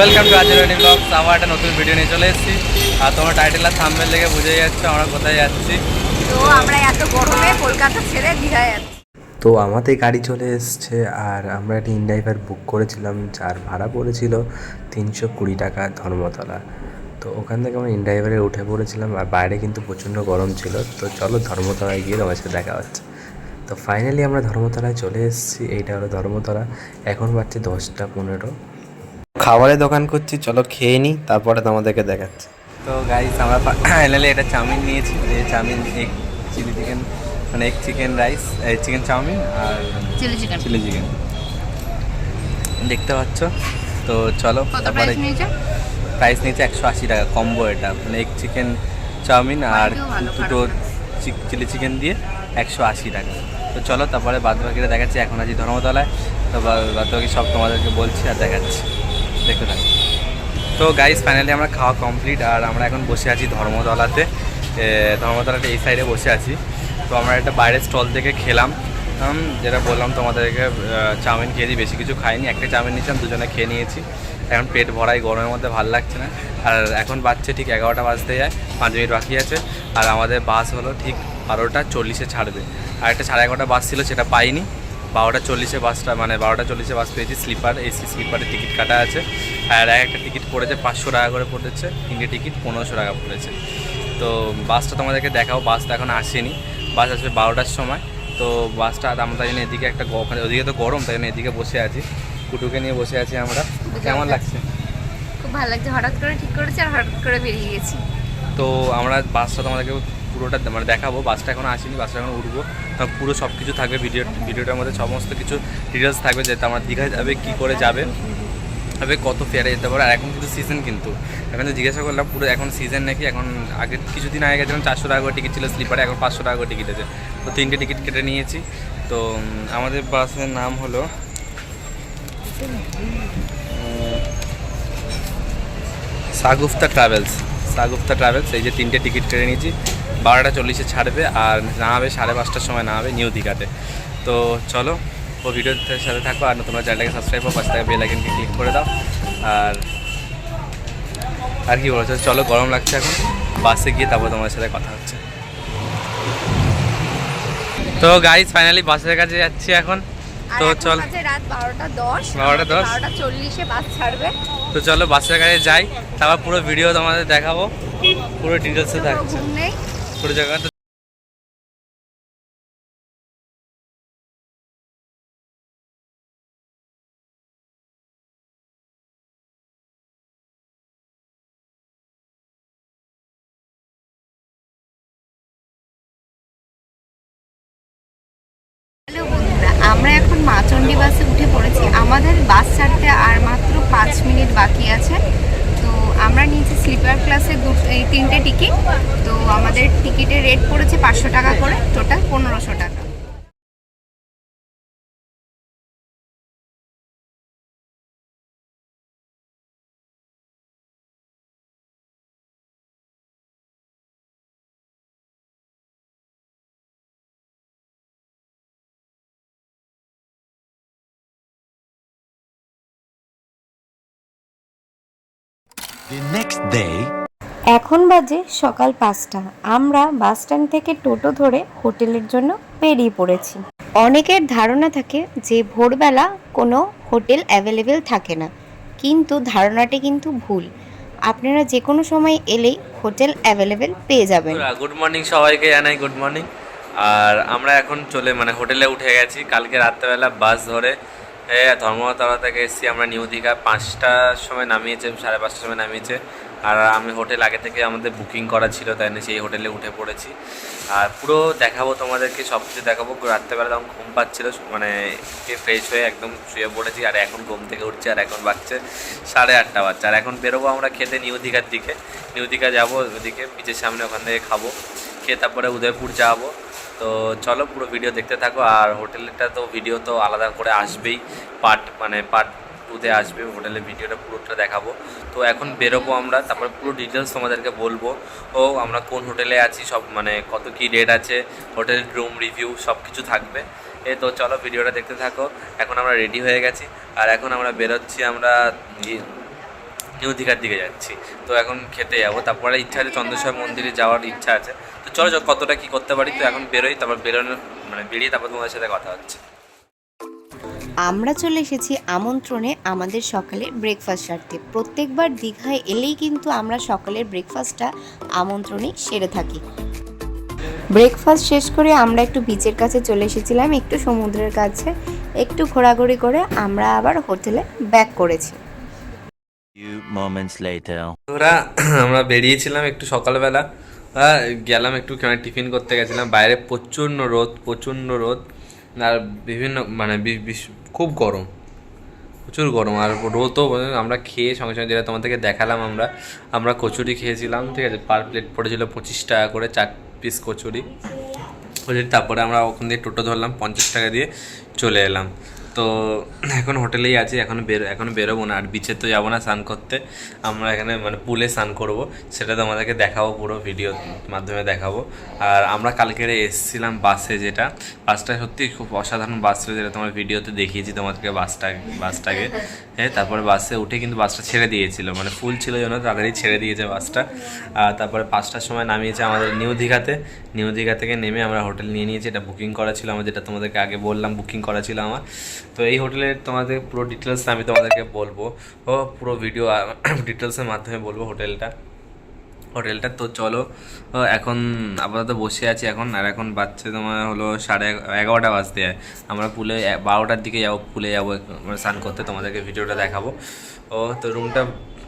Welcome to আজের wedding blogs আবার একটা নতুন ভিডিও নিয়ে চলে এসেছি। আর তোমার টাইটেল আর থাম্বেল দেখে বুঝে যাচ্ছে আমরা কোথায় যাচ্ছি। তো আমরা এত গরমে কলকাতা ছেড়ে দীঘায় যাচ্ছি। তো আমাদের গাড়ি চলে এসছে আর আমরা একটা ইনড্রাইভার বুক করেছিলাম যার ভাড়া পড়েছিল তিনশো কুড়ি টাকা ধর্মতলা। তো ওখান থেকে আমরা ইনড্রাইভারে উঠে পড়েছিলাম আর বাইরে কিন্তু প্রচণ্ড গরম ছিল। তো চলো ধর্মতলায় গিয়ে তোমার সাথে দেখা হচ্ছে। তো ফাইনালি আমরা ধর্মতলায় চলে এসেছি। এইটা হলো ধর্মতলা। এখন বাজছে দশটা পনেরো। খাবারের দোকান করছি চলো খেয়ে নিই তারপরে তোমাদেরকে দেখাচ্ছি। তো গাইস আমরা ফাইনালি এটা চাউমিন নিয়েছি। এই চাউমিন এগ চিলি চিকেন মানে egg chicken rice chicken chowmein আর চিলি চিকেন চিলি চিকেন দেখতে পাচ্ছ? তো চলো তারপরে প্রাইস নিয়েছে? নিয়েছে একশো আশি টাকা কম্বো এটা। মানে এগ চিকেন চাউমিন আর দুটো চিলি চিকেন দিয়ে একশো আশি টাকা। তো চলো তারপরে বাদ বাকিটা দেখাচ্ছি এখন আছি ধর্মতলায়। তো বাদবাকি সব তোমাদেরকে বলছি আর দেখাচ্ছি। দেখতে থাকো। তো গাইজ ফাইনালি আমরা খাওয়া কমপ্লিট আর আমরা এখন বসে আছি ধর্মতলাতে। ধর্মতলাতে এই সাইডে বসে আছি। তো আমরা একটা বাইরের স্টল থেকে খেলাম। যেটা বললাম তোমাদেরকে চাউমিন খেয়েছি, বেশি কিছু খাইনি। একটা চাউমিন নিয়েছিলাম, দুজনে খেয়ে নিয়েছি। এখন পেট ভরাই, গরমের মধ্যে ভালো লাগছে না। আর এখন বাচ্চা ঠিক এগারোটা বাজতে যায়, পাঁচ মিনিট বাকি আছে। আর আমাদের বাস হলো ঠিক বারোটা চল্লিশে ছাড়বে। আর একটা সাড়ে এগারোটা বাস ছিল, সেটা পাইনি। বারোটা চল্লিশে বাসটা মানে বারোটা চল্লিশে বাস পেয়েছি স্লিপার এসি স্লিপারের টিকিট কাটা আছে। আর এক একটা টিকিট পড়েছে পাঁচশো টাকা করে পড়েছে তিনটে টিকিট পনেরোশো টাকা পড়েছে। তো বাসটা তোমাদেরকে দেখাও বাস তো এখন আসেনি। বাস আসবে বারোটার সময়। তো বাসটা আমরা তাই জন্য এদিকে একটা ওখানে ওদিকে তো গরম তাই জন্য এদিকে বসে আছি। কুটুকে নিয়ে বসে আছি আমরা। কেমন লাগছে? খুব ভালো লাগছে। হঠাৎ করে ঠিক করেছি আর হঠাৎ করে বেরিয়ে গেছি। তো আমরা বাসটা তোমাদেরকে পুরোটা মানে দেখাবো। বাসটা এখন আসেনি, বাসটা এখন উঠবো। তো পুরো সব কিছু থাকবে, ভিডিও ভিডিওটার মধ্যে সমস্ত কিছু ডিটেলস থাকবে, যেটা আমরা দীঘায় যাবে, কী করে যাবে, তবে কত ফেয়ারে যেতে পারে, আর এখন কিন্তু সিজন কিন্তু। এখন তো জিজ্ঞাসা করলাম, পুরো এখন সিজন নাকি? এখন আগে কিছুদিন আগে গেছিলাম, চারশো টাকা করে টিকিট ছিল স্লিপারে এখন পাঁচশো টাকা করে টিকিট আছে। তো তিনটে টিকিট কেটে নিয়েছি। তো আমাদের বাসের নাম হলো সাগুফতা ট্রাভেলস সাগুফতা ট্রাভেলস এই যে তিনটে টিকিট কেটে নিয়েছি। বারোটা চল্লিশে ছাড়বে আর নামাবে সাড়ে পাঁচটার সময় নামাবে নিউ দীঘাতে। তো চলো ও ভিডিওর সাথে থাকো আর তোমরা চ্যানেলটাকে সাবস্ক্রাইব করো পাশে থাকা বেল আইকনকে ক্লিক করে দাও। আর আর কি বলছো চলো গরম লাগছে এখন। বাসে গিয়ে তারপর তোমার সাথে কথা হচ্ছে। তো গাইজ ফাইনালি বাসের কাছে যাচ্ছি এখন। তো চল। তো চলো বাসের কাছে যাই। তারপর পুরো ভিডিও তোমাদের দেখাবো। পুরো ডিটেলসে থাকছে ঘুম নেই পুরো জায়গাটা হ্যালো বন্ধুরা আমরা এখন মাচন্ডি বাসে উঠে পড়েছি আমাদের বাস ছাড়তে আর মাত্র পাঁচ মিনিট বাকি আছে তো আমরা স্লিপার ক্লাসে এই তিনটে টিকিট তো আমাদের টিকিটের রেট পড়েছে পাঁচশো টাকা করে টোটাল পনেরোশো টাকা। The next day, এখন বাজে সকাল পাঁচটা। আমরা বাস স্ট্যান্ড থেকে টোটো ধরে হোটেলের জন্য বেরিয়ে পড়েছি। অনেকের ধারণা থাকে যে ভোরবেলা কোনো হোটেল অ্যাভেলেবেল থাকে না। কিন্তু ধারণাটি কিন্তু ভুল। আপনারা যে কোনো সময় এলেই হোটেল অ্যাভেলেবেল পেয়ে যাবেন। গুড মর্নিং সবাইকে জানাই গুড মর্নিং আর আমরা এখন চলে মানে হোটেলে উঠে গেছি। কালকে রাত্রেবেলা বাস ধরে ধর্মতলা থেকে এসেছি। আমরা নিউ দীঘা। পাঁচটার সময় নামিয়েছে, সাড়ে পাঁচটার সময় নামিয়েছে। আর আমি হোটেল আগে থেকে আমাদের বুকিং করা ছিল, তাই জন্য সেই হোটেলে উঠে পড়েছি। আর পুরো দেখাবো তোমাদেরকে সব কিছু দেখাবো। রাত্রেবেলা তখন ঘুম পাচ্ছিল মানে ফ্রেশ হয়ে একদম শুয়ে পড়েছি, আর এখন ঘুম থেকে উঠছে, আর এখন বাজছে সাড়ে আটটা বাচ্চা আর এখন বেরোবো আমরা খেতে নিউ দীঘার দিকে। নিউ দীঘা যাব ওদিকে বিচের সামনে ওখান থেকে খাব, খেয়ে তারপরে উদয়পুর যাব। তো চলো পুরো ভিডিও দেখতে থাকো, আর হোটেলটা তো ভিডিও তো আলাদা করে আসবেই পার্ট মানে পার্ট টুতে আসবে হোটেলের ভিডিওটা পুরোটা দেখাবো। তো এখন বেরোবো আমরা, তারপরে পুরো ডিটেলস তোমাদেরকে বলব। ও, আমরা কোন হোটেলে আছি, সব মানে কত কী রেট আছে, হোটেল রুম রিভিউ সব কিছু থাকবে। এ তো চলো ভিডিওটা দেখতে থাকো, এখন আমরা রেডি হয়ে গেছি। আর এখন আমরা বেরোচ্ছি, আমরা নিউ দীঘার দিকে যাচ্ছি। তো এখন খেতে যাব, তারপরে ইচ্ছা আছে চন্দ্রেশ্বর মন্দিরে যাওয়ার ইচ্ছা আছে। তো চলো চলো কতটা কি করতে পারি, তো এখন বেরোই, তারপর বেরোনো মানে বেরিয়ে তারপর তোমাদের সাথে কথা হচ্ছে। আমরা চলে এসেছি আমন্ত্রণে আমাদের সকালের ব্রেকফাস্ট সারতে। প্রত্যেকবার দীঘায় এলেই কিন্তু আমরা সকালের ব্রেকফাস্টটা আমন্ত্রণে সেরে থাকি। ব্রেকফাস্ট শেষ করে আমরা একটু বিচের কাছে চলে এসেছিলাম একটু সমুদ্রের কাছে একটু ঘোরাঘুরি করে আমরা আবার হোটেলে ব্যাক করেছি। ওরা আমরা বেরিয়েছিলাম একটু সকালবেলা গেলাম একটু টিফিন করতে গেছিলাম বাইরে প্রচণ্ড রোদ প্রচণ্ড রোদ আর বিভিন্ন মানে খুব গরম, প্রচুর গরম, আর রোদও আমরা খেয়ে সঙ্গে সঙ্গে যেটা তোমাদেরকে দেখালাম আমরা আমরা কচুরি খেয়েছিলাম, ঠিক আছে, পার প্লেট পড়েছিল পঁচিশ টাকা করে চার পিস কচুরি কচুরি তারপরে আমরা ওখান দিয়ে টোটো ধরলাম, পঞ্চাশ টাকা দিয়ে চলে এলাম। তো এখন হোটেলেই আছি, এখন বেরো এখন বেরোবো না। আর বিচে তো যাব না স্নান করতে। আমরা এখানে মানে পুলে স্নান করব। সেটা তোমাদেরকে দেখাবো পুরো ভিডিওর মাধ্যমে দেখাবো। আর আমরা কালকে এসেছিলাম বাসে যেটা। বাসটা সত্যি খুব অসাধারণ বাস ছিল, যেটা তোমার ভিডিওতে দেখিয়েছি তোমাদেরকে বাসটা বাসটাকে হ্যাঁ তারপরে বাসে উঠে কিন্তু বাসটা ছেড়ে দিয়েছিল। মানে ফুল ছিল জন্য তাড়াতাড়ি ছেড়ে দিয়েছে বাসটা আর তারপরে পাঁচটার সময় নামিয়েছে আমাদের নিউ দীঘাতে। নিউ দীঘা থেকে নেমে আমরা হোটেল নিয়ে নিয়েছি। এটা বুকিং করা ছিল আমার, যেটা তোমাদেরকে আগে বললাম বুকিং করা ছিল আমার। তো এই হোটেলের তোমাদের পুরো ডিটেলস আমি তোমাদেরকে বলব। ও, পুরো ভিডিও ডিটেলসের মাধ্যমে বলব হোটেলটা। হোটেলটা, তো চলো এখন আপাতত বসে আছি এখন, আর এখন বাচ্চা তোমার হলো সাড়ে এগারোটা বাজতে যায়। আমরা পুলে বারোটার দিকে যাব, পুলে যাব মানে স্নান করতে তোমাদেরকে ভিডিওটা দেখাবো। ও, তো রুমটা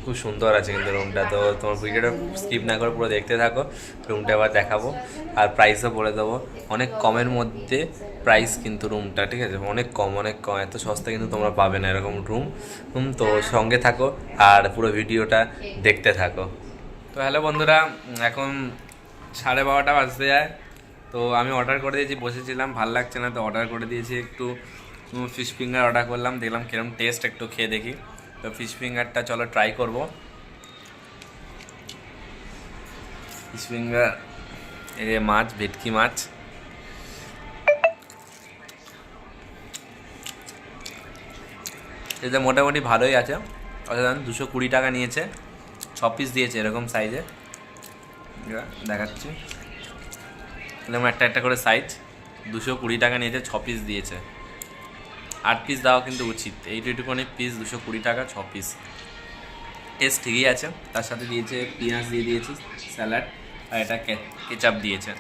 খুব সুন্দর আছে কিন্তু রুমটা তো তোমার ভিডিওটা স্কিপ না করে পুরো দেখতে থাকো রুমটা আবার দেখাবো। আর প্রাইসও বলে দেবো। অনেক কমের মধ্যে প্রাইস কিন্তু রুমটা ঠিক আছে? অনেক কম অনেক কম। এত সস্তা কিন্তু তোমরা পাবে না এরকম রুম রুম তো সঙ্গে থাকো আর পুরো ভিডিওটা দেখতে থাকো। তো হ্যালো বন্ধুরা, এখন সাড়ে বারোটা বাজতে যায়। তো আমি অর্ডার করে দিয়েছি, বসেছিলাম, ভালো লাগছে না, তো অর্ডার করে দিয়েছি একটু ফিশ ফিঙ্গার অর্ডার করলাম, দেখলাম কিরম টেস্ট একটু খেয়ে দেখি। তো ফিশ ফিঙ্গারটা চলো ট্রাই করব। ফিশ ফিঙ্গার যে মাছ, ভেটকি মাছ। এটা মোটামুটি ভালোই আছে। অসাধারণ, দুশো কুড়ি টাকা নিয়েছে। ছ পিস দিয়েছে এরকম সাইজে দেখাচ্ছি। এরকম একটা একটা করে সাইজ দুশো কুড়ি টাকা নিয়েছে, ছ পিস দিয়েছে। আট পিস দেওয়া কিন্তু উচিত। এইটুকুনি পিস দুশো কুড়ি টাকা, ছ পিস টেস্ট ঠিকই আছে। তার সাথে দিয়েছে পেঁয়াজ দিয়ে দিয়েছি স্যালাড আর এটা কেচাপ দিয়েছে।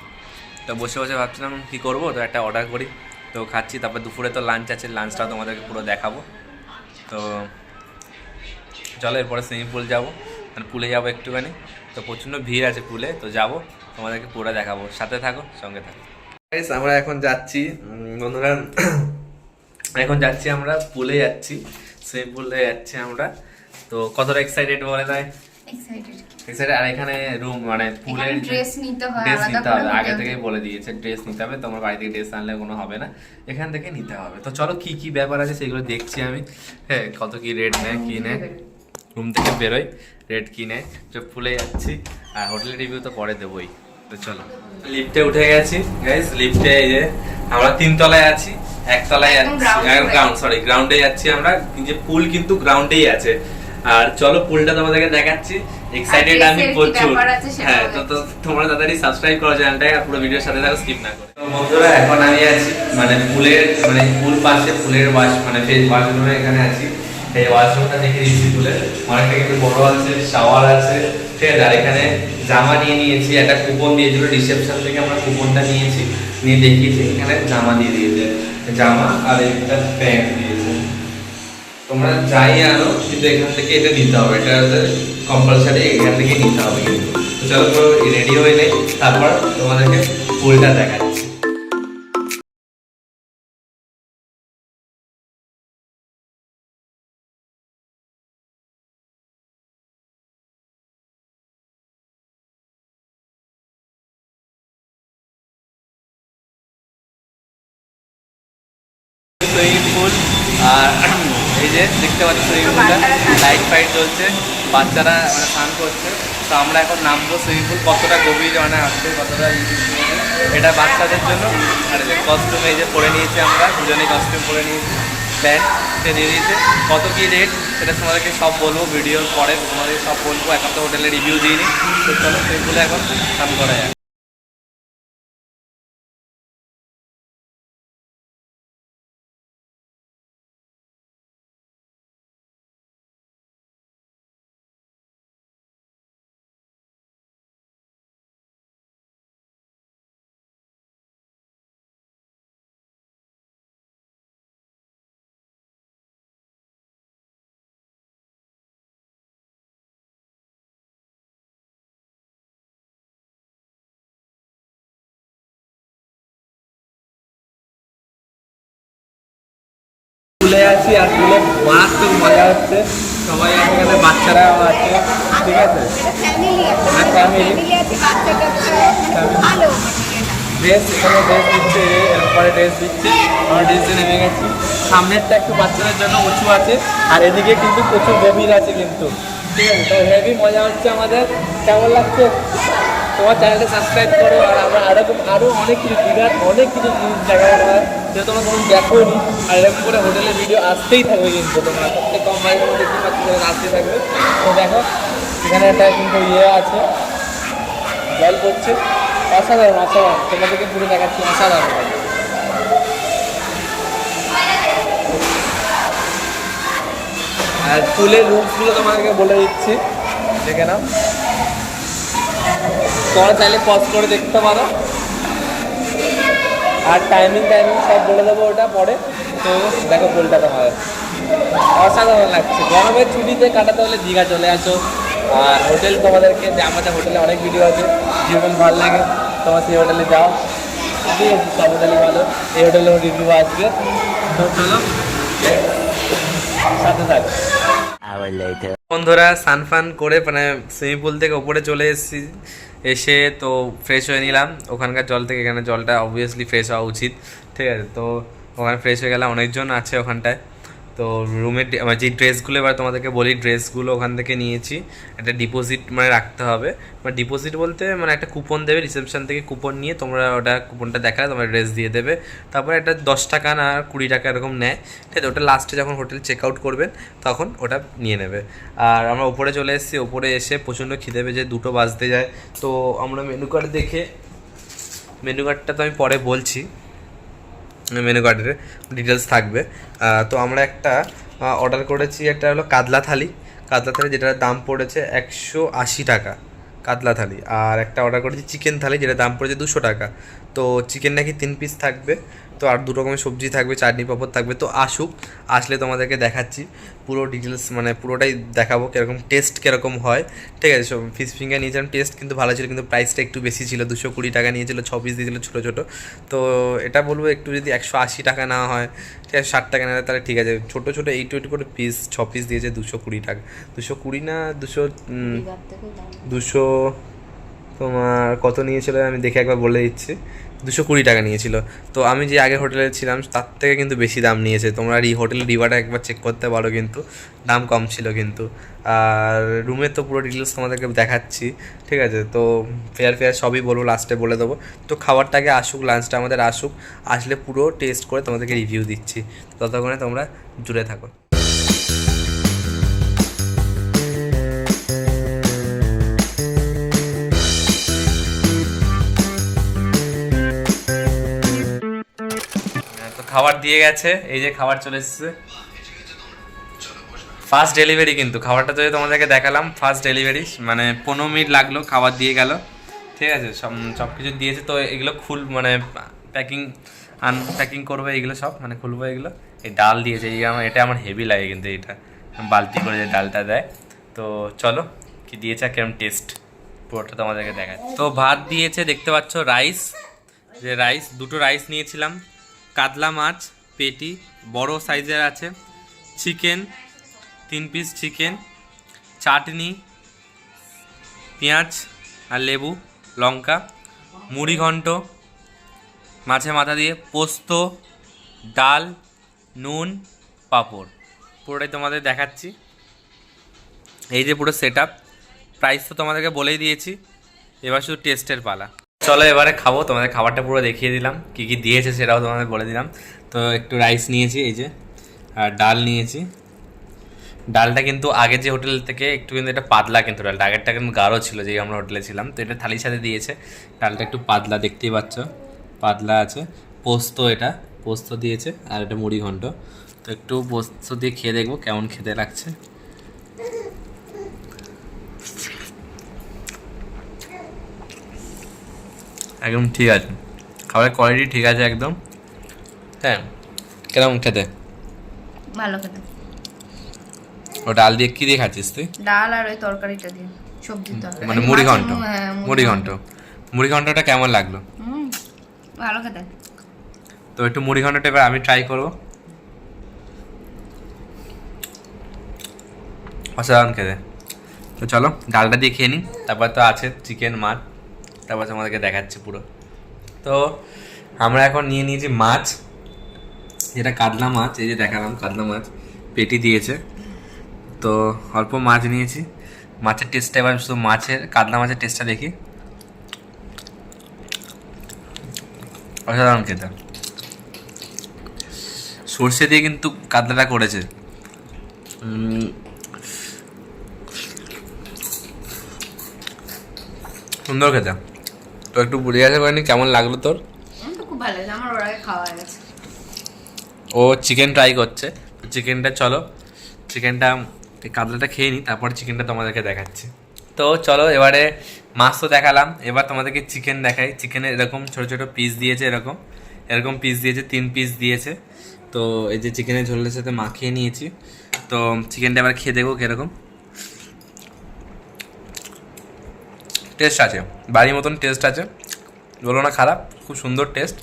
তো বসে বসে ভাবছিলাম কী করব, তো একটা অর্ডার করি। তো খাচ্ছি, তারপর দুপুরে তো লাঞ্চ আছে লাঞ্চটাও তোমাদেরকে পুরো দেখাবো। তো চলো, এরপরে সুইমিং পুল যাব। মানে পুলে যাব একটুখানি। তো প্রচণ্ড ভিড় আছে পুলে তো যাব। তোমাদেরকে পুরো দেখাবো। সাথে থাকো, সঙ্গে থাকো। আমরা এখন যাচ্ছি বন্ধুরা এখন যাচ্ছি আমরা পুলে যাচ্ছি। সুইমিং পুলে যাচ্ছি আমরা। তো কতটা এক্সাইটেড বলে তাই? এক্সাইটেড আর এখানে রুম মানে ড্রেস নিতে হয় ড্রেস নিতে হবে। আগে থেকেই বলে দিয়েছে ড্রেস নিতে হবে। তোমার বাড়ি থেকে ড্রেস আনলে কোনো হবে না। এখান থেকে নিতে হবে। তো চলো কি কি ব্যাপার আছে সেগুলো দেখছি আমি। হ্যাঁ কত কি রেট নেয় কি নেয়? রুম থেকে বেরোই। রেট কি নেয়? তো ফুলে যাচ্ছি। আর হোটেলের রিভিউ তো পরে দেবোই। চলো। লিফটে উঠে গেছি। গাইস লিফটে এই যে আমরা তিনতলায় আছি একতলায় যাচ্ছি গ্রাউন্ড সরি গ্রাউন্ডে যাচ্ছি আমরা। যে পুল কিন্তু গ্রাউন্ডেই আছে। আর চলো পুলটা তোমাদেরকে দেখাচ্ছি। এক্সাইটেড আমি প্রচুর। হ্যাঁ তো তোমরা তাড়াতাড়ি সাবস্ক্রাইব করো চ্যানেলটাকে আর পুরো ভিডিওর সাথে থাকো স্কিপ না করে। বন্ধুরা এখন আমি আছি মানে পুলের মানে পুল পাশে পুলের ওয়াশ মানে ফেস ওয়াশরুমে এখানে আছি। এই ওয়াশরুমটা দেখে দিচ্ছি পুলের অনেকটা কিন্তু বড় আছে শাওয়ার আছে। ঠিক আছে আর এখানে জামা নিয়ে নিয়েছি, একটা কুপন দিয়েছিল রিসেপশন থেকে আমরা কুপনটা নিয়েছি, নিয়ে দেখিয়েছি, এখানে জামা দিয়ে দিয়েছে। জামা আর একটা প্যান্ট দিয়েছে। তোমরা যাই আনো, কিন্তু এখান থেকে এটা নিতে হবে, এটা কম্পালসারি এখান থেকে নিতে হবে তো চলো রেডি হয়ে নেই, তারপর তোমাদেরকে ফুলটা দেখাচ্ছি। দেখতে পাচ্ছি সুইমিং পুলটা লাইট ফাইট জ্বলছে বাচ্চারা মানে স্নান করছে। তো আমরা এখন নামবো সুইমিং পুল কতটা গভীর মানে আসছে, কতটা এটা বাচ্চাদের জন্য। আর যে কস্টিউম এই যে পরে নিয়েছি আমরা, দুজনেই কস্টিউম পরে নিয়েছি। প্যান্ট সে দিয়ে দিয়েছে। কত কী রেট সেটা তোমাদেরকে সব বলব। ভিডিওর পরে তোমাদের সব বলব। এখন তো হোটেলে রিভিউ দিইনি। তো চলো সেগুলো এখন স্নান করা যায় আছি আর স্কুলে মারাত্মক মজা হচ্ছে। সবাই এখানে বাচ্চারা আছে ঠিক আছে? family। ভালো ড্রেস এখানে ড্রেস দিচ্ছে এরপরে ড্রেস দিচ্ছে। আমরা ড্রেসে নেমে গেছি। সামনেরটা একটু বাচ্চাদের জন্য উঁচু আছে আর এদিকে কিন্তু প্রচুর গভীর আছে কিন্তু। ঠিক আছে তো হেভি মজা হচ্ছে আমাদের। কেমন লাগছে? তোমার চ্যানেলটা সাবস্ক্রাইব করো আর আমরা এরকম আরও অনেক কিছু দীঘার অনেক কিছু জায়গা হয় যেটা তোমরা কোনো দেখো নি আর এরকম করে হোটেলের ভিডিও আসতেই থাকবে কিন্তু তোমরা সবথেকে কম বাইকের মধ্যে দেখতে পাচ্ছি যেটা আসতেই থাকবে। তো দেখো, এখানে একটা কিন্তু ইয়ে আছে, জল পড়ছে। অসাধারণ অসাধারণ। তোমাদেরকে পুরো দেখাচ্ছি, অসাধারণ। আর ফুলের রুটসগুলো তোমাদেরকে বলে দিচ্ছি। দেখে নাও। তোমরা চাইলে পজ করে দেখতে পারো। আর টাইমিং টাইমিং সব বলে দেবো ওটা পরে। তো দেখো ফুলটা তোমার। অসাধারণ লাগছে। গরমের ছুটিতে কাটাতে হলে দীঘা চলে আসো। আর হোটেল তোমাদেরকে, যে আমাদের হোটেলে অনেক ভিডিও আছে। যেমন ভালো লাগে। তোমার সেই হোটেলে যাও। ঠিক আছে সব হোটেলই ভালো এই হোটেলেও রিভিউ আসবে। তো চলো, সাথে থাকো. বন্ধুরা সানফান করে মানে সুইমিং পুল থেকে ওপরে চলে এসেছি। এসে তো ফ্রেশ হয়ে নিলাম। ওখানকার জল থেকে এখানে জলটা অবভিয়াসলি ফ্রেশ হওয়া উচিত। ঠিক আছে, তো ওখানে ফ্রেশ হয়ে গেলাম। অনেকজন আছে ওখানটায়। তো রুমের আমার যে ড্রেসগুলো এবার তোমাদেরকে বলি, ড্রেসগুলো ওখান থেকে নিয়েছি। একটা ডিপোজিট মানে রাখতে হবে। মানে ডিপোজিট বলতে মানে একটা কুপন দেবে রিসেপশান থেকে কুপন নিয়ে তোমরা ওটা কুপনটা দেখালে তোমার ড্রেস দিয়ে দেবে। তারপরে একটা দশ টাকা না কুড়ি টাকা এরকম নেয়। ঠিক আছে, ওটা লাস্টে যখন হোটেল চেক আউট করবেন, তখন ওটা নিয়ে নেবে। আর আমরা ওপরে চলে এসেছি ওপরে এসে প্রচণ্ড খিদে পেয়েছে, দুটো বাজতে যায়। তো আমরা মেনু কার্ড দেখে মেনু কার্ডটা তো আমি পরে বলছি। মেনু কার্ডের ডিটেলস থাকবে। তো আমরা একটা অর্ডার করেছি, একটা হলো কাতলা থালি। কাতলা থালি যেটার দাম পড়েছে একশো আশি টাকা। কাতলা থালি। আর একটা অর্ডার করেছি চিকেন থালি যেটা দাম পড়েছে দুশো টাকা। তো চিকেন নাকি তিন পিস থাকবে। তো আর দু রকমের সবজি থাকবে চাটনি পাপড় থাকবে। তো আসুক আসলে তোমাদেরকে দেখাচ্ছি। পুরো ডিটেলস মানে পুরোটাই দেখাবো কীরকম টেস্ট কীরকম হয়। ঠিক আছে সব ফিস ফিঙ্গার নিয়েছিলাম টেস্ট কিন্তু ভালো ছিল কিন্তু প্রাইসটা একটু বেশি ছিল। দুশো কুড়ি টাকা নিয়েছিল ছ পিস দিয়েছিল ছোটো ছোটো। তো এটা বলব একটু যদি একশো আশি টাকা না হয় ঠিক আছে ষাট টাকা নেয় তাহলে ঠিক আছে। ছোটো ছোটো এইটু এইট করে পিস ছ পিস দিয়েছে দুশো কুড়ি টাকা। দুশো কুড়ি না দুশো দুশো তোমার কত নিয়েছিল আমি দেখে একবার বলে দিচ্ছি। দুশো কুড়ি টাকা নিয়েছিল। তো আমি যে আগে হোটেলে ছিলাম, তার থেকে কিন্তু বেশি দাম নিয়েছে। তোমরা এই হোটেল ডিবাটা একবার চেক করতে পারো কিন্তু, দাম কম ছিল কিন্তু। আর রুমের তো পুরো ডিটেলস তোমাদেরকে দেখাচ্ছি, ঠিক আছে? তো ফেয়ার ফেয়ার সবই বলব লাস্টে বলে দেবো। তো খাবারটাকে আসুক লাঞ্চটা আমাদের আসুক, আসলে পুরো টেস্ট করে তোমাদেরকে রিভিউ দিচ্ছি। ততক্ষণে তোমরা জুড়ে থাকো। খাবার দিয়ে গেছে, এই যে খাবার চলে এসেছে। ফার্স্ট ডেলিভারি কিন্তু, খাবারটা যদি তোমাদেরকে দেখালাম ফার্স্ট ডেলিভারি মানে পনেরো মিনিট লাগল, খাবার দিয়ে গেল। ঠিক আছে, সব সব কিছু দিয়েছে, তো এগুলো খুল মানে প্যাকিং আন প্যাকিং করবে এগুলো সব মানে খুলবো এগুলো। এই ডাল দিয়েছে, এই আমার, এটা আমার হেভি লাগে কিন্তু এটা বালতি করে যে ডালটা দেয়। তো চলো, কি দিয়েছে কেমন টেস্ট পুরোটা তোমাদেরকে দেখায় তো ভাত দিয়েছে, দেখতে পাচ্ছ রাইস যে রাইস দুটো রাইস নিয়েছিলাম। কাতলা মাছ, পেটি, বড় সাইজের আছে। চিকেন, তিন পিস চিকেন, চাটনি, পেঁয়াজ আর লেবু, লঙ্কা, মুড়ি ঘন্ট, মাছে মাথা দিয়ে পোস্ত, ডাল, নুন, পাঁপড়। পুরোটাই তোমাদের দেখাচ্ছি। এই যে পুরো সেট আপ প্রাইস তো তোমাদেরকে বলেই দিয়েছি, এবার শুধু টেস্টের পালা। চলো এবারে খাব, তোমাদের খাবারটা পুরো দেখিয়ে দিলাম, কী কী দিয়েছে সেটাও তোমাদের বলে দিলাম। তো একটু রাইস নিয়েছি, এই যে, আর ডাল নিয়েছি। ডালটা কিন্তু আগের যে হোটেল থেকে একটু কিন্তু এটা পাতলা কিন্তু ডালটা আগেরটা কিন্তু গাঢ় ছিল যে আমরা হোটেলে ছিলাম, তো এটা থালির সাথে দিয়েছে। ডালটা একটু পাতলা, দেখতেই পাচ্ছ, পাতলা আছে। পোস্ত এটা, পোস্ত দিয়েছে, আর এটা মুড়ি ঘন্ট তো একটু পোস্ত দিয়ে খেয়ে দেখব কেমন খেতে লাগছে। একদম ঠিক আছে। খাবারের কোয়ালিটি ঠিক আছে একদম। হ্যাঁ কেমন খেতে? ভালো খেতে। ও ডাল দিয়ে কি দিয়ে খাচ্ছিস তুই? ডাল আর ওই তরকারিটা দিয়ে সবজির তরকারি। মানে মুড়ি ঘন্ট? হ্যাঁ, মুড়ি ঘন্ট। মুড়ি ঘন্টটা কেমন লাগল? ভালো খেতে। তো একটু মুড়ি ঘন্টটা এবার আমি ট্রাই করব। অসাধারণ খেতে। তো চলো ডালটা দিয়ে খেয়ে নিই। তারপর তো আছে চিকেন মাছ। তারপর তোমাদেরকে দেখাচ্ছি পুরো। তো আমরা এখন নিয়ে নিয়েছি মাছ, যেটা কাতলা মাছ, এই যে দেখালাম কাতলা মাছ, পেটি দিয়েছে। তো অল্প মাছ নিয়েছি। মাছের টেস্টটা এবার শুধু মাছের, কাতলা মাছের টেস্টটা দেখি। অসাধারণ খেতে। সর্ষে দিয়ে কিন্তু কাতলাটা করেছে। সুন্দর খেতে। তো একটু জিজ্ঞাসা করিনি কেমন লাগল তোর? খুব ভালো আমার ওর আগে খাওয়া গেছে। ও চিকেন ট্রাই করছে। চিকেনটা চলো চিকেনটা কাতলাটা খেয়ে নিই তারপর চিকেনটা তোমাদেরকে দেখাচ্ছি। তো চলো এবারে মাছ তো দেখালাম এবার তোমাদেরকে চিকেন দেখাই। চিকেনে এরকম ছোট ছোট পিস দিয়েছে এরকম এরকম পিস দিয়েছে তিন পিস দিয়েছে। তো এই যে চিকেনের ঝোলের সাথে মাখিয়ে নিয়েছি। তো চিকেনটা এবার খেয়ে দেখব কীরকম। টেস্ট আছে, বাড়ির মতন টেস্ট আছে। বলো না খারাপ, খুব সুন্দর টেস্ট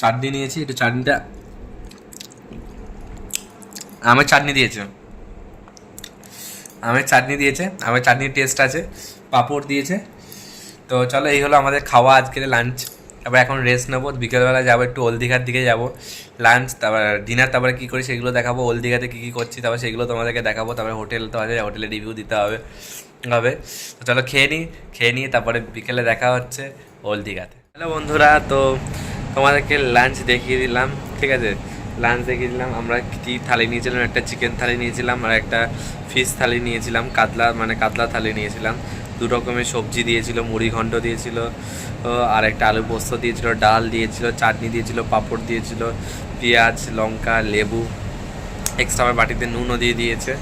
চাটনি নিয়েছি, একটু চাটনিটা আমের চাটনি দিয়েছে। আমের চাটনি দিয়েছে, আমের চাটনির টেস্ট আছে, পাঁপড় দিয়েছে। তো চলো, এই হলো আমাদের খাওয়া আজকের লাঞ্চ তারপর এখন রেস্ট নেব, বিকেলবেলা যাব একটু ওল দীঘার দিকে যাব। লাঞ্চ তারপর ডিনার তারপরে কী করি সেগুলো দেখাবো ওল দীঘাতে কী কী করছি, তারপর সেগুলো তোমাদেরকে দেখাবো। তারপরে হোটেল তো আছে হোটেলে রিভিউ দিতে হবে। হবে। তো চলো খেয়ে নিই খেয়ে নিই তারপরে বিকেলে দেখা হচ্ছে ওল দীঘাতে। হ্যালো বন্ধুরা, তো তোমাদেরকে লাঞ্চ দেখিয়ে দিলাম, ঠিক আছে? লাঞ্চ দেখিয়ে দিলাম, আমরা কী থালি নিয়েছিলাম, একটা চিকেন থালি নিয়েছিলাম আর একটা ফিশ থালি নিয়েছিলাম, কাতলা মানে কাতলা থালি নিয়েছিলাম। দু রকমের সবজি দিয়েছিল, মুড়ি ঘন্ট দিয়েছিল আর একটা আলু পোস্ত দিয়েছিল, ডাল দিয়েছিল, চাটনি দিয়েছিল, পাঁপড় দিয়েছিল, পেঁয়াজ, লঙ্কা, লেবু। এক্সট্রা আমার বাটিতে নুনও দিয়ে দিয়েছে,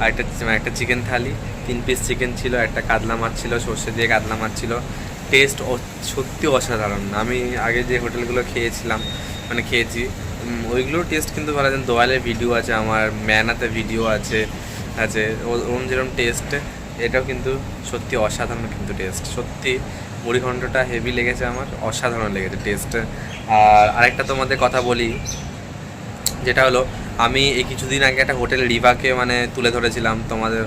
আর একটা একটা চিকেন থালি। তিন পিস চিকেন ছিল, একটা কাতলা মাছ ছিল, সর্ষে দিয়ে কাতলা মাছ ছিল। টেস্ট সত্যি অসাধারণ। আমি আগে যে হোটেলগুলো খেয়েছিলাম মানে খেয়েছি ওইগুলোর টেস্ট কিন্তু ভালো যেন দোয়ালে ভিডিও আছে, আমার ম্যানাতে ভিডিও আছে আছে ওরম যেরকম টেস্ট এটাও কিন্তু সত্যি অসাধারণ কিন্তু টেস্ট সত্যি মুড়ি ঘন্টটা হেভি লেগেছে আমার, অসাধারণ লেগেছে টেস্ট আর আরেকটা তোমাদের কথা বলি, যেটা হলো আমি এই কিছুদিন আগে একটা হোটেল রিভাকে মানে তুলে ধরেছিলাম তোমাদের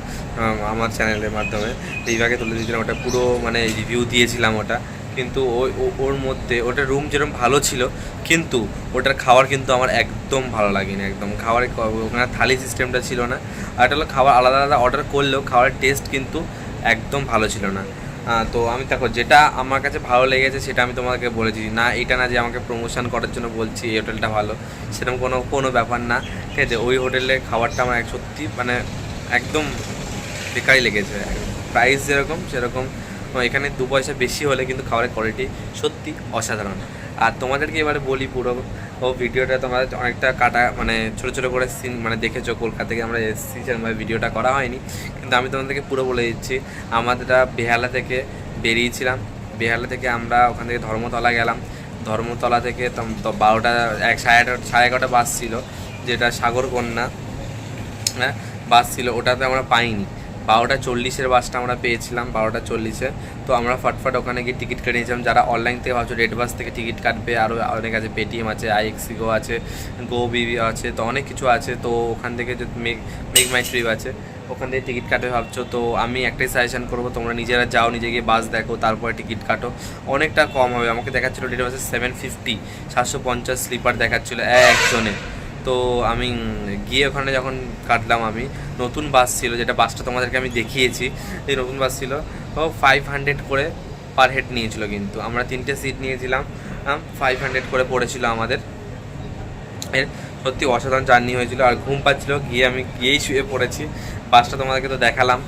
আমার চ্যানেলের মাধ্যমে। রিভাকে তুলে দিয়েছিলাম ওটা পুরো মানে রিভিউ দিয়েছিলাম ওটা। কিন্তু ওই ওর মধ্যে, ওটার রুম যেরকম ভালো ছিল, কিন্তু ওটার খাবার কিন্তু আমার একদম ভালো লাগেনি, একদম। খাবারের ক- ওখানে থালি সিস্টেমটা ছিল না। আর এটা হলো খাবার আলাদা আলাদা অর্ডার করলেও খাবারের টেস্ট কিন্তু একদম ভালো ছিল না। তো আমি দেখো, যেটা আমার কাছে ভালো লেগেছে সেটা আমি তোমাকে বলেছি না, এটা না যে আমাকে প্রমোশন করার জন্য বলছি এই হোটেলটা ভালো, সেরকম কোনো কোনো ব্যাপার না। ঠিক আছে, ওই হোটেলে খাবারটা আমার এক- সত্যি মানে একদম বেকারই লেগেছে। প্রাইস যেরকম, সেরকম। এখানে দু পয়সা বেশি হলে কিন্তু খাবারের কোয়ালিটি সত্যি অসাধারণ। আর তোমাদেরকে এবারে বলি পুরো ও ভিডিওটা তোমাদের অনেকটা কাটা মানে ছোটো ছোটো করে সিন মানে দেখেছ, কলকাতা থেকে আমরা এসেছি সেরকম ভিডিওটা করা হয়নি। কিন্তু আমি তোমাদেরকে পুরো বলে দিচ্ছি, আমাদের বেহালা থেকে বেরিয়েছিলাম। বেহালা থেকে আমরা ওখান থেকে ধর্মতলা গেলাম। ধর্মতলা থেকে বারোটা, এক সাড়ে সাড়ে এগারোটা বাস ছিল, যেটা সাগরকন্যা হ্যাঁ বাস ছিল, ওটাতে আমরা পাইনি। বারোটা চল্লিশের বাসটা আমরা পেয়েছিলাম, বারোটা চল্লিশে। তো আমরা ফটফট ওখানে গিয়ে টিকিট কেটে নিয়েছিলাম। যারা অনলাইন থেকে ভাবছ রেড বাস থেকে টিকিট কাটবে আরও অনেক আছে পেটিএম আছে আইএক্সি গো আছে গো বিবি আছে, তো অনেক কিছু আছে। তো ওখান থেকে মেক মেক মাই ট্রিপ আছে, ওখান থেকে টিকিট কাটবে ভাবছ। তো আমি একটাই সাজেশন করব, তোমরা নিজেরা যাও, নিজে গিয়ে বাস দেখো, তারপরে টিকিট কাটো। অনেকটা কম হবে। আমাকে দেখাচ্ছিলো রেড বাসে সেভেন ফিফটি সাতশো পঞ্চাশ স্লিপার দেখাচ্ছিলো একজনে তো আমি গিয়ে ওখানে যখন কাটলাম আমি, নতুন বাস ছিল, যেটা বাসটা তোমাদেরকে আমি দেখিয়েছি, এই নতুন বাস ছিল, ও ফাইভ হান্ড্রেড করে পার হেড নিয়েছিল কিন্তু। আমরা তিনটে সিট নিয়েছিলাম ফাইভ হান্ড্রেড করে পড়েছিল আমাদের। এর সত্যি অসাধারণ জার্নি হয়েছিল। আর ঘুম পাচ্ছিল, গিয়ে আমি গিয়েই শুয়ে পড়েছি। বাসটা তোমাদেরকে তো দেখালাম।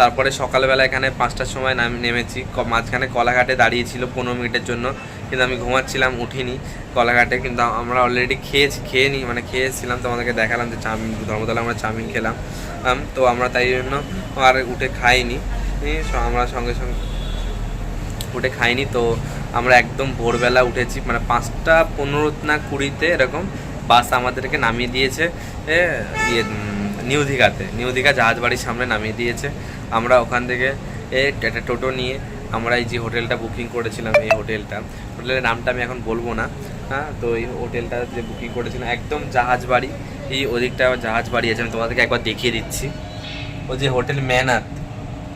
তারপরে সকালবেলা এখানে পাঁচটার সময় নাম, নেমেছি। মাঝখানে কলাঘাটে দাঁড়িয়েছিল পনেরো মিনিটের জন্য। কিন্তু আমি ঘুমাচ্ছিলাম, উঠিনি, কলাঘাটে, কিন্তু আমরা অলরেডি খেয়েছি, খেয়ে নিই মানে খেয়েছিলাম, তোমাদেরকে দেখালাম যে চাউমিন ধর্মতলা আমরা চাউমিন খেলাম তো আমরা তাই জন্য আর উঠে খাইনি আমরা সঙ্গে সঙ্গে উঠে খাইনি, তো আমরা একদম ভোরবেলা উঠেছি মানে পাঁচটা পনেরো না কুড়িতে এরকম বাস আমাদেরকে নামিয়ে দিয়েছে ইয়ে নিউ দীঘাতে, নিউ দীঘা জাহাজ বাড়ির সামনে নামিয়ে দিয়েছে, আমরা ওখান থেকে একটা টোটো নিয়ে আমরা এই যে হোটেলটা বুকিং করেছিলাম, এই হোটেলটা। হোটেলের নামটা আমি এখন বলব না। হ্যাঁ তো এই হোটেলটা যে বুকিং করেছিলাম, একদম জাহাজ বাড়ি। এই ওদিকটা জাহাজ বাড়ি আছে, আমি তোমাদেরকে একবার দেখিয়ে দিচ্ছি। ও যে হোটেল মেনাত।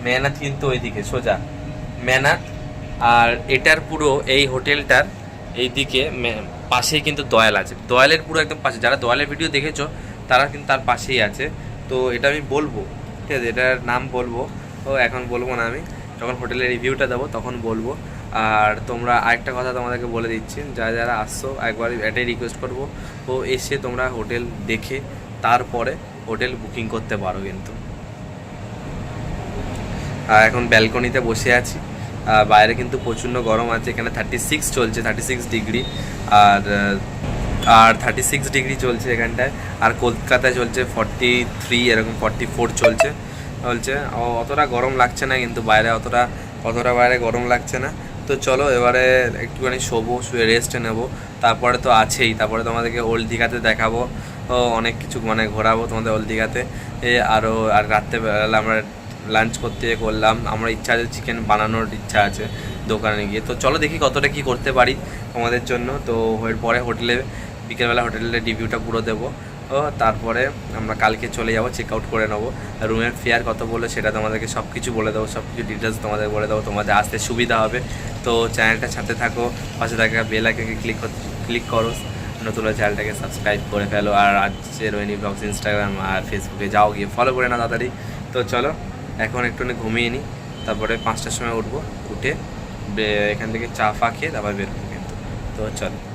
মেনাত কিন্তু ওইদিকে, সোজা। মেনাত, আর এটার পুরো এই হোটেলটার এইদিকে পাশেই কিন্তু দয়াল আছে। দয়ালের পুরো একদম পাশে। যারা দয়ালের ভিডিও দেখেছ, তারা কিন্তু তার পাশেই আছে। তো এটা আমি বলব, ঠিক আছে? এটার নাম বলব। ও, এখন বলব না আমি। যখন হোটেলের রিভিউটা দেবো, তখন বলব। আর তোমরা আরেকটা কথা তোমাদেরকে বলে দিচ্ছি, যারা যারা আসছো, একবার এটাই রিকোয়েস্ট করব। ও এসে তোমরা হোটেল দেখে, তারপরে হোটেল বুকিং করতে পারো কিন্তু। এখন ব্যালকনিতে বসে আছি। বাইরে কিন্তু প্রচণ্ড গরম আছে, এখানে থার্টি সিক্স চলছে থার্টি সিক্স ডিগ্রি আর আর থার্টি সিক্স ডিগ্রি চলছে এখানটায়। আর কলকাতায় চলছে ফর্টি থ্রি এরকম ফর্টি ফোর চলছে। চলছে ও- অতটা গরম লাগছে না কিন্তু বাইরে অতটা অতটা বাইরে গরম লাগছে না। তো চলো এবারে একটুখানি শোবো, শুয়ে রেস্ট নেব। তারপরে তো আছেই, তারপরে তোমাদেরকে ওল্ড দীঘাতে দেখাবো। অনেক কিছু মানে ঘোরাবো তোমাদের ওল্ড দীঘাতে। এ আরও আর রাত্রেবেলা আমরা লাঞ্চ করতে করলাম। আমার ইচ্ছা আছে চিকেন বানানোর ইচ্ছা আছে দোকানে গিয়ে। তো চলো দেখি কতটা কি করতে পারি তোমাদের জন্য। তো এর পরে হোটেলে বিকেলবেলা হোটেলের রিভিউটা পুরো দেবো। তারপরে আমরা কালকে চলে যাব চেক আউট করে নেব। রুমের ফেয়ার কত বলে সেটা তোমাদেরকে সব কিছু বলে দেবো সব কিছু ডিটেলস তোমাদের বলে দেবো, তোমাদের আসতে সুবিধা হবে। তো চ্যানেলটা সাথে থাকো, পাশে থাকা বেল আইকনকে ক্লিক ক্লিক করো নতুন চ্যানেলটাকে সাবস্ক্রাইব করে ফেলো। আর আজকে রোহিণী ব্লগস ইনস্টাগ্রাম আর ফেসবুকে যাও গিয়ে ফলো করে না তাড়াতাড়ি। তো চলো, এখন একটুখানি ঘুমিয়ে নিই তারপরে পাঁচটার সময় উঠবো, উঠে এখান থেকে চা ফা খেয়ে তারপর বেরোবো কিন্তু। তো চলো।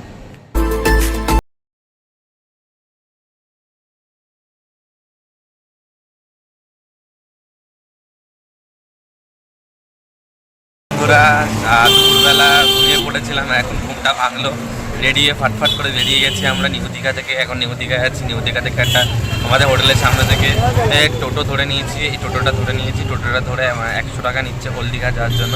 বন্ধুরা দুপুরবেলা ঘুমিয়ে পড়েছিলাম, এখন ঘুমটা ভাঙলো। রেডি হয়ে ফাটফাট করে বেরিয়ে গেছি আমরা দীঘা থেকে। এখন দীঘায় আছি। দীঘা থেকে একটা আমাদের হোটেলের সামনে থেকে টোটো ধরে নিয়েছি। এই টোটোটা ধরে নিয়েছি। টোটোটা ধরে একশো টাকা নিচ্ছে ওল্ড দীঘা যাওয়ার জন্য।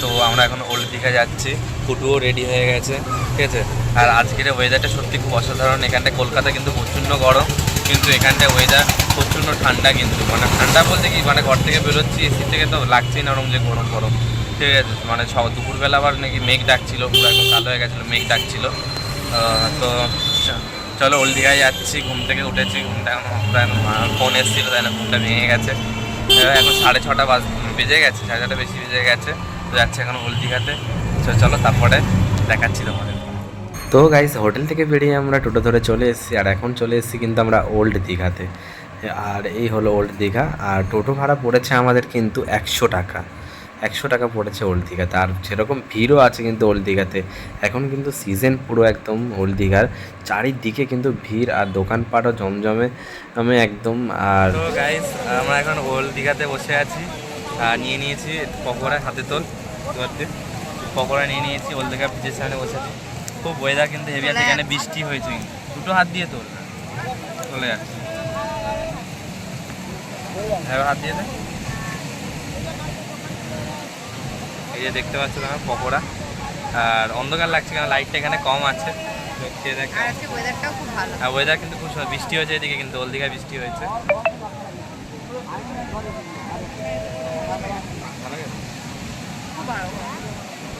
তো আমরা এখন ওল্ড দীঘা যাচ্ছি। ফুটুও রেডি হয়ে গেছে। ঠিক আছে? আর আজকের ওয়েদারটা সত্যি খুব অসাধারণ। এখানটা কলকাতা কিন্তু প্রচণ্ড গরম। কিন্তু এখানটায় ওয়েদার প্রচণ্ড ঠান্ডা কিন্তু। মানে ঠান্ডা বলতে কি? মানে ঘর থেকে বেরোচ্ছি এসি থেকে তো লাগছেই না ওরকম যে গরম গরম। ঠিক আছে মানে ছ, দুপুরবেলা আবার নাকি মেঘ ডাকছিল, পুরো একদম কালো হয়ে গেছিল, মেঘ ডাকছিল। তো চলো ওল্ড দীঘায় যাচ্ছি, ঘুম থেকে উঠেছি ঘুমটা এখন ফোন এসেছিল, তাই না, ঘুমটা ভেঙে গেছে। এখন সাড়ে ছটা বাজ, বেজে গেছে, সাড়ে ছটা বেশি বেজে গেছে, তো যাচ্ছে এখন ওল্ড দীঘাতে তো চলো তারপরে দেখাচ্ছি তোমাদের। তো গাইস হোটেল থেকে বেরিয়ে আমরা টোটো ধরে চলে এসেছি, আর এখন চলে এসেছি কিন্তু আমরা ওল্ড দীঘাতে। আর এই হলো ওল্ড দীঘা, আর টোটো ভাড়া পড়েছে আমাদের কিন্তু একশো টাকা। একশো টাকা পড়েছে ওল্ড দীঘাতে আর সেরকম ভিড়ও আছে কিন্তু ওল্ড দীঘাতে এখন কিন্তু সিজন পুরো একদম ওল্ড দীঘার চারিদিকে কিন্তু ভিড় আর দোকানপাটও জমজমে আমি একদম আর গাইস আমরা এখন ওল্ড দীঘাতে বসে আছি। আর নিয়ে নিয়েছি পকোড়া হাতে তোল। পকোড়া নিয়ে নিয়েছি ওল্ড দীঘা ব্রিজের সামনে বসে আছি। খুব ওয়েদার কিন্তু হেভি আছে, এখানে বৃষ্টি হয়েছে। দুটো হাত দিয়ে তোল। চলে যাচ্ছে। এবার হাত দিয়ে দে। এই যে দেখতে পাচ্ছ তোমার পকোড়া। আর অন্ধকার লাগছে কেন? লাইটটা এখানে কম আছে। তো আর আজকে ওয়েদারটাও খুব ভালো। আর ওয়েদার কিন্তু খুব সুন্দর। বৃষ্টি হয়েছে এদিকে কিন্তু ওল দীঘায় বৃষ্টি হয়েছে।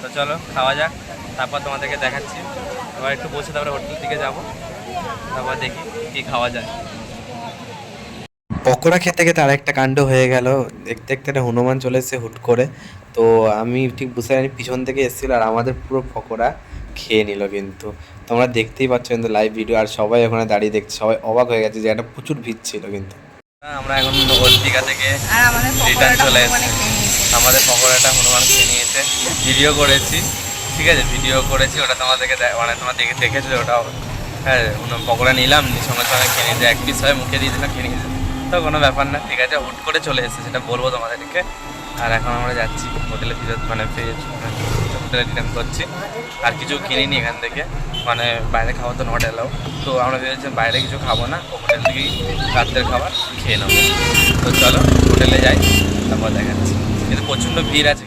তো চলো খাওয়া যাক। তারপর তোমাদেরকে দেখাচ্ছি। এবার একটু বসে তারপরে হোটেল দিকে যাব। তারপর দেখি কি খাওয়া যায়। পকোড়া খেতে খেতে আরেকটা কাণ্ড হয়ে গেল। দেখতে দেখতে একটা হনুমান চলে এসেছে হুট করে। তো আমি ঠিক বুঝতে পারিনি পিছন থেকে এসেছিল আর আমাদের পুরো পকোড়া খেয়ে নিল কিন্তু। তোমরা দেখতেই পাচ্ছ কিন্তু লাইভ ভিডিও আর সবাই ওখানে দাঁড়িয়ে দেখছে সবাই অবাক হয়ে গেছে যে একটা প্রচুর ভিড় ছিল কিন্তু। আমরা এখন দীঘা থেকে রিটার্ন চলে এসেছে। আমাদের পকোড়াটা হনুমান খেয়ে নিয়েছে। ভিডিও করেছি ঠিক আছে? ভিডিও করেছি ওটা তোমাদেরকে মানে তোমরা দেখে দেখেছ ওটা হ্যাঁ পকোড়া নিলাম নিয়ে সঙ্গে সঙ্গে খেয়ে নিয়েছে। এক পিস হয় মুখে দিয়ে দিলাম খেয়ে নিয়েছে। তো কোনো ব্যাপার না ঠিক আছে? হুট করে চলে এসেছে সেটা বলব তোমাদেরকে। আর এখন আমরা যাচ্ছি হোটেলে ফিরত মানে ফিরে হোটেলে রিটার্ন করছি। আর কিছু কিনিনি এখান থেকে। মানে বাইরে খাওয়া তো নট এলাও তো আমরা ভেবেছিলাম বাইরে কিছু খাব না। হোটেল থেকেই রাত্রের খাবার খেয়ে নেব। তো চলো, হোটেলে যাই। তারপর দেখাচ্ছি। কিন্তু প্রচণ্ড ভিড় আছে।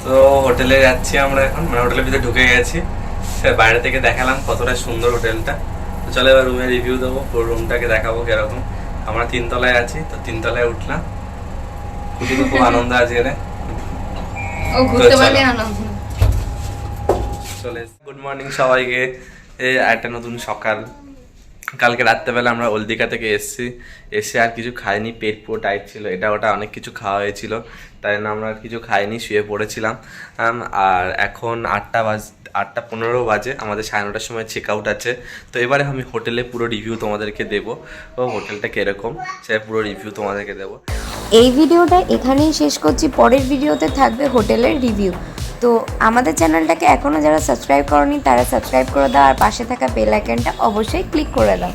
তো হোটেলে যাচ্ছি আমরা এখন। মানে হোটেলের ভিতরে ঢুকে গেছি। বাইরে থেকে দেখালাম কতটা সুন্দর হোটেলটা। তো চলো এবার রুমে রিভিউ দেবো পুরো রুমটাকে দেখাবো কীরকম। আমরা তিনতলায় আছি তো তিনতলায় উঠলাম। খুবই খুব আনন্দ আছে তো চলো। গুড মর্নিং সবাইকে। একটা নতুন সকাল। কালকে রাত্রেবেলা আমরা ওলদিকা থেকে এসেছি। এসে আর কিছু খাইনি পেট পুরো টাইট ছিল। এটা ওটা অনেক কিছু খাওয়া হয়েছিল। তাই জন্য আমরা আর কিছু খাইনি শুয়ে পড়েছিলাম। আর এখন আটটা বাজ আটটা পনেরো বাজে, আমাদের সাড়ে নটার সময় চেক আউট আছে। তো এবারে আমি হোটেলে পুরো রিভিউ তোমাদেরকে দেবো। ও হোটেলটা কীরকম সে পুরো রিভিউ তোমাদেরকে দেবো। এই ভিডিওটা এখানেই শেষ করছি, পরের ভিডিওতে থাকবে হোটেলের রিভিউ তো আমাদের চ্যানেলটাকে এখনও যারা সাবস্ক্রাইব করনি, তারা সাবস্ক্রাইব করে দাও, আর পাশে থাকা বেল আইকনটা অবশ্যই ক্লিক করে দাও।